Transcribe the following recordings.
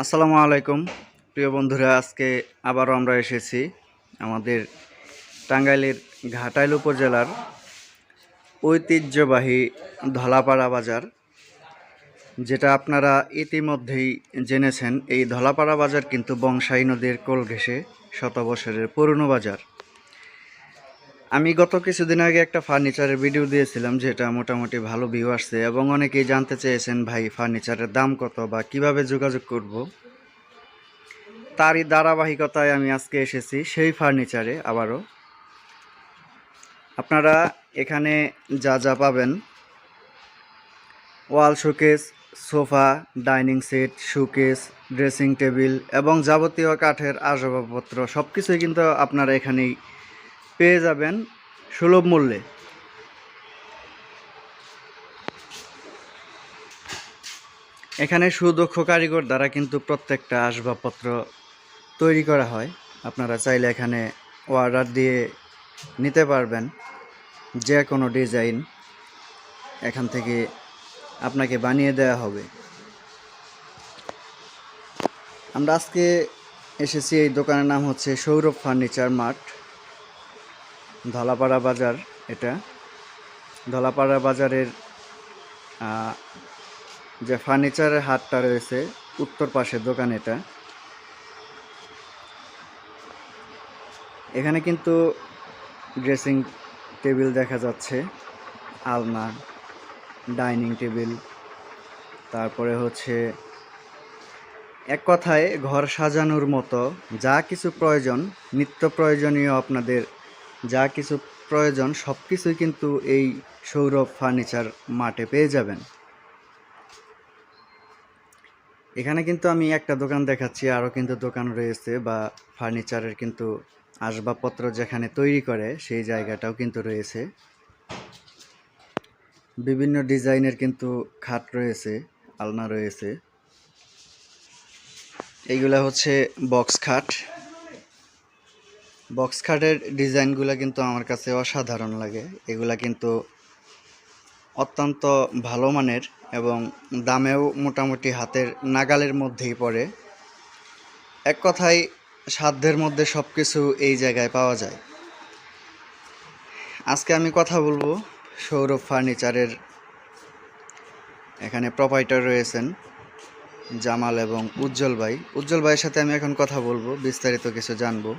আসসালামু আলাইকুম। প্রিয় বন্ধুরা, আজকে আবারও আমরা এসেছি আমাদের টাঙ্গাইলের ঘাটাইল উপজেলার ঐতিহ্যবাহী ধলাপাড়া বাজার, যেটা আপনারা ইতিমধ্যেই জেনেছেন। এই ধলাপাড়া বাজার কিন্তু বংশাই নদীর কোল ঘেঁষে শত বছরের পুরনো বাজার। আমি গত কিছুদিন আগে একটা ফার্নিচারের ভিডিও দিয়েছিলাম, যেটা মোটামুটি ভালো ভিউ আসছে এবং অনেকেই জানতে চেয়েছেন, ভাই, ফার্নিচারের দাম কত বা কীভাবে যোগাযোগ করব? তারই ধারাবাহিকতায় আমি আজকে এসেছি সেই ফার্নিচারে আবারও। আপনারা এখানে যা যা পাবেন, wall showcase, sofa, dining set, showcase, dressing table এবং যাবতীয় কাঠের আসবাবপত্র সব কিছুই কিন্তু আপনারা এখানেই পেয়ে যাবেন সুলভ মূল্যে। এখানে সুদক্ষ কারিগর দ্বারা কিন্তু প্রত্যেকটা আসবাবপত্র তৈরি করা হয়। আপনারা চাইলে এখানে অর্ডার দিয়ে নিতে পারবেন যে কোনো ডিজাইন এখান থেকে আপনাকে বানিয়ে দেওয়া হবে। আমরা আজকে এসেছি এই দোকানের নাম হচ্ছে সৌরভ ফার্নিচার মার্ট। ধলাপাড়া বাজার এটা। ধলাপাড়া বাজারের যে ফার্নিচারের হাটটা রয়েছে, উত্তর পাশের দোকান এটা। এখানে কিন্তু ড্রেসিং টেবিল দেখা যাচ্ছে, আলনা ডাইনিং টেবিল তারপরে হচ্ছে এক কথায় ঘর সাজানোর মতো, যা কিছু প্রয়োজন, নিত্য প্রয়োজনীয় আপনাদের যা কিছু প্রয়োজন সব কিছুই কিন্তু এই সৌরভ ফার্নিচার মাঠে পেয়ে যাবেন। এখানে কিন্তু আমি একটা দোকান দেখাচ্ছি, আরও কিন্তু দোকান রয়েছে বা ফার্নিচারের কিন্তু আসবাবপত্র যেখানে তৈরি করে সেই জায়গাটাও কিন্তু রয়েছে। বিভিন্ন ডিজাইনের কিন্তু খাট রয়েছে, আলনা রয়েছে। এইগুলা হচ্ছে বক্স খাট। বক্স খাটের ডিজাইনগুলো কিন্তু আমার কাছে অসাধারণ লাগে। এগুলা কিন্তু অত্যন্ত ভালো মানের এবং দামেও মোটামুটি হাতের নাগালের মধ্যেই পড়ে। এক কথায়, সাধ্যের মধ্যে সব কিছু এই জায়গায় পাওয়া যায়। আজকে আমি কথা বলব সৌরভ ফার্নিচারের। এখানে প্রোপাইটার রয়েছেন জামাল এবং উজ্জ্বল ভাই। উজ্জ্বল ভাইয়ের সাথে আমি এখন কথা বলব, বিস্তারিত কিছু জানব।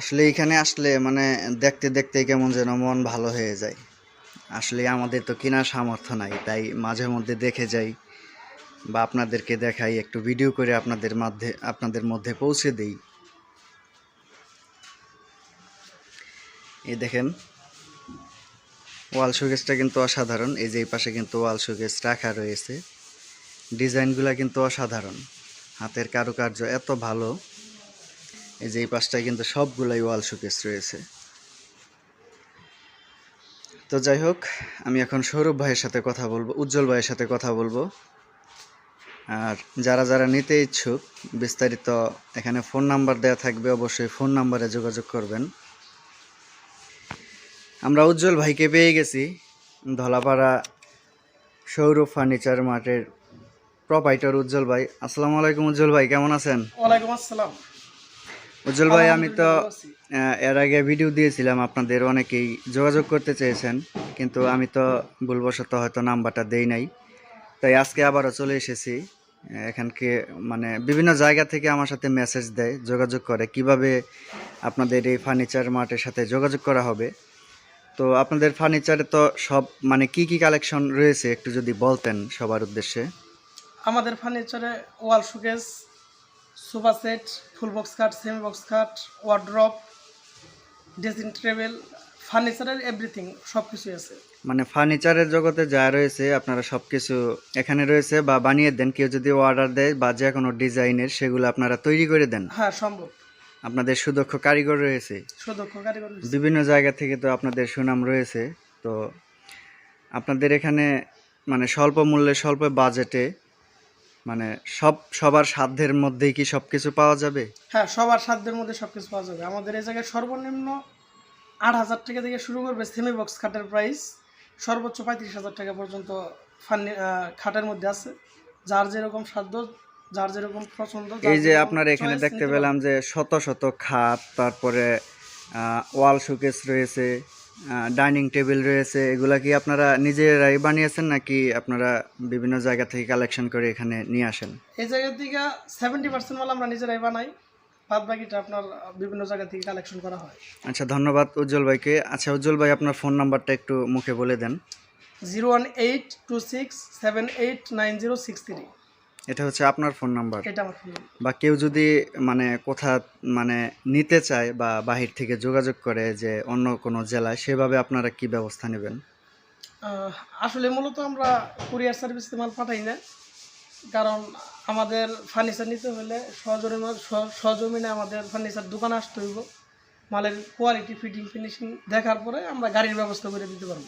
আসলে এখানে আসলে মানে দেখতে দেখতে কেমন যেন মন ভালো হয়ে যায়। আসলে আমাদের তো কেনার সামর্থ্য নাই, তাই মাঝে মধ্যে দেখে যাই বা আপনাদেরকে দেখাই, একটু ভিডিও করে আপনাদের মধ্যে আপনাদের মধ্যে পৌঁছে দেই। এই দেখেন ওয়াল শোকেসটা কিন্তু অসাধারণ, এই যে এই পাশে কিন্তু ওয়াল শোকেস রাখা রয়েছে। ডিজাইনগুলো কিন্তু অসাধারণ, হাতের কারুকার্য এত ভালো। এই যে এই পাশটায় কিন্তু সবগুলাই ওয়াল শোকেস রয়েছে। তো যাই হোক, আমি এখন সৌরভ ভাইয়ের সাথে কথা বলব, উজ্জ্বল ভাইয়ের সাথে কথা বলব। আর যারা যারা নিতে ইচ্ছুক, বিস্তারিত এখানে ফোন নাম্বার দেওয়া থাকবে, অবশ্যই ফোন নাম্বারে যোগাযোগ করবেন। আমরা উজ্জ্বল ভাইকে পেয়ে গেছি ধলাপাড়া সৌরভ ফার্নিচার মার্টের প্রপাইটার উজ্জ্বল ভাই। আসসালামু আলাইকুম উজ্জ্বল ভাই, কেমন আছেন? ওয়ালাইকুম আসসালাম। উজ্জ্বল ভাই, আমি তো এর আগে ভিডিও দিয়েছিলাম, আপনাদের অনেকেই যোগাযোগ করতে চেয়েছেন, কিন্তু আমি তো ভুলবশত হয়তো নাম্বারটা দেই নাই। তাই আজকে আবারও চলে এসেছি, এখানকে মানে বিভিন্ন জায়গা থেকে আমার সাথে মেসেজ দেয়, যোগাযোগ করে কীভাবে আপনাদের এই ফার্নিচার মার্টের সাথে যোগাযোগ করা হবে। তো আপনাদের ফার্নিচারে তো সব মানে কি কি কালেকশন রয়েছে, একটু যদি বলতেন সবার উদ্দেশ্যে। আমাদের ফার্নিচারে wall showcase sofa set full box cut semi box cut wardrobe dressing table ফার্নিচারের এভরিথিং সব কিছুই আছে। মানে ফার্নিচারের জগতে যা রয়েছে আপনারা সব কিছু এখানে রয়েছে বা বানিয়ে দেন কেউ যদি অর্ডার দেয় বা যে কোনো ডিজাইনের সেগুলো আপনারা তৈরি করে দেন। হ্যাঁ সম্ভব। আপনাদের সুদক্ষ কারিগর রয়েছে। সুদক্ষ কারিগর রয়েছে। বিভিন্ন জায়গা থেকে তো আপনাদের সুনাম রয়েছে। তো আপনাদের এখানে মানে স্বল্প মূল্যে স্বল্প বাজেটে মানে সব সবার সাধ্যের মধ্যেই কি সব কিছু পাওয়া যাবে? হ্যাঁ সবার সাধ্যের মধ্যে সব কিছু পাওয়া যাবে। আমাদের এই জায়গায় সর্বনিম্ন আট হাজার টাকা থেকে শুরু করবে সেমি বক্স খাটের প্রাইস সর্বোচ্চ পঁয়ত্রিশ হাজার টাকা পর্যন্ত ফার্নি খাটের মধ্যে আছে। যার যেরকম সাধ্য যার যেরকম পছন্দ এই যে আপনার এখানে দেখতে পেলাম যে শত শত খাট তারপরে ওয়াল শোকেস রয়েছে ডাইনিং টেবিল রয়েছে এগুলা কি আপনারা নিজেরাই বানিয়েছেন নাকি আপনারা বিভিন্ন জায়গা থেকে কালেকশন করে এখানে নিয়ে আসেন? এই জায়গা থেকে সেভেন্টি পার্সেন্ট মাল আমরা নিজেরাই বানাই বাদ বাকিটা আপনার বিভিন্ন জায়গা থেকে কালেকশন করা হয়। আচ্ছা ধন্যবাদ উজ্জ্বল ভাইকে। আচ্ছা উজ্জ্বল ভাই আপনার ফোন নাম্বারটা একটু মুখে বলে দেন। Zero one eight two six seven eight nine zero six three. এটা হচ্ছে আপনার ফোন নাম্বার এটা আমার ফোন বা কেউ যদি মানে কোথা মানে নিতে চায় বা বাহির থেকে যোগাযোগ করে যে অন্য কোনো জেলায় সেভাবে আপনারা কি ব্যবস্থা নেবেন? আসলে মূলত আমরা কুরিয়ার সার্ভিস মাল পাঠাই না। কারণ আমাদের ফার্নিচার নিতে হলে সজমিনে স- সজমিনে আমাদের ফার্নিচার দোকানে আসতে হইব। মালের কোয়ালিটি ফিটিং ফিনিশিং দেখার পরে আমরা গাড়ির ব্যবস্থা করে দিতে পারব।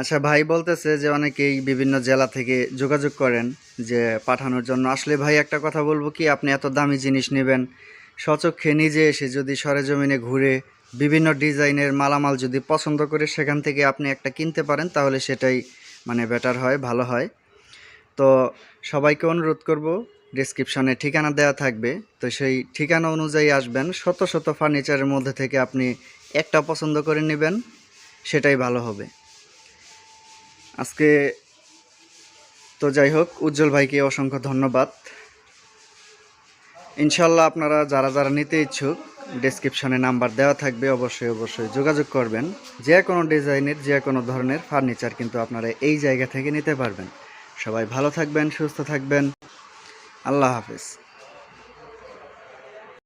আচ্ছা ভাই বলতেছে যে অনেকেই বিভিন্ন জেলা থেকে যোগাযোগ করেন যে পাঠানোর জন্য। আসলে ভাই, একটা কথা বলব কি, আপনি এত দামি জিনিস নেবেন সচক্ষে নিজে এসে যদি সরেজমিনে ঘুরে বিভিন্ন ডিজাইনের মালামাল যদি পছন্দ করে সেখান থেকে আপনি একটা কিনতে পারেন, তাহলে সেটাই মানে বেটার হয়, ভালো হয়। তো সবাইকে অনুরোধ করব ডিসক্রিপশনে ঠিকানা দেওয়া থাকবে। তো সেই ঠিকানা অনুযায়ী আসবেন। শত শত ফার্নিচারের মধ্যে থেকে আপনি একটা পছন্দ করে নেবেন, সেটাই ভালো হবে। আজকে তো যাই হোক, উজ্জ্বল ভাইকে অসংখ্য ধন্যবাদ। ইনশাল্লাহ আপনারা যারা যারা নিতে ইচ্ছুক ডেসক্রিপশনে নাম্বার দেওয়া থাকবে, অবশ্যই অবশ্যই যোগাযোগ করবেন। যে কোনো ডিজাইনের, যে কোনো ধরনের ফার্নিচার কিন্তু আপনারা এই জায়গা থেকে নিতে পারবেন। সবাই ভালো থাকবেন, সুস্থ থাকবেন। আল্লাহ হাফেজ।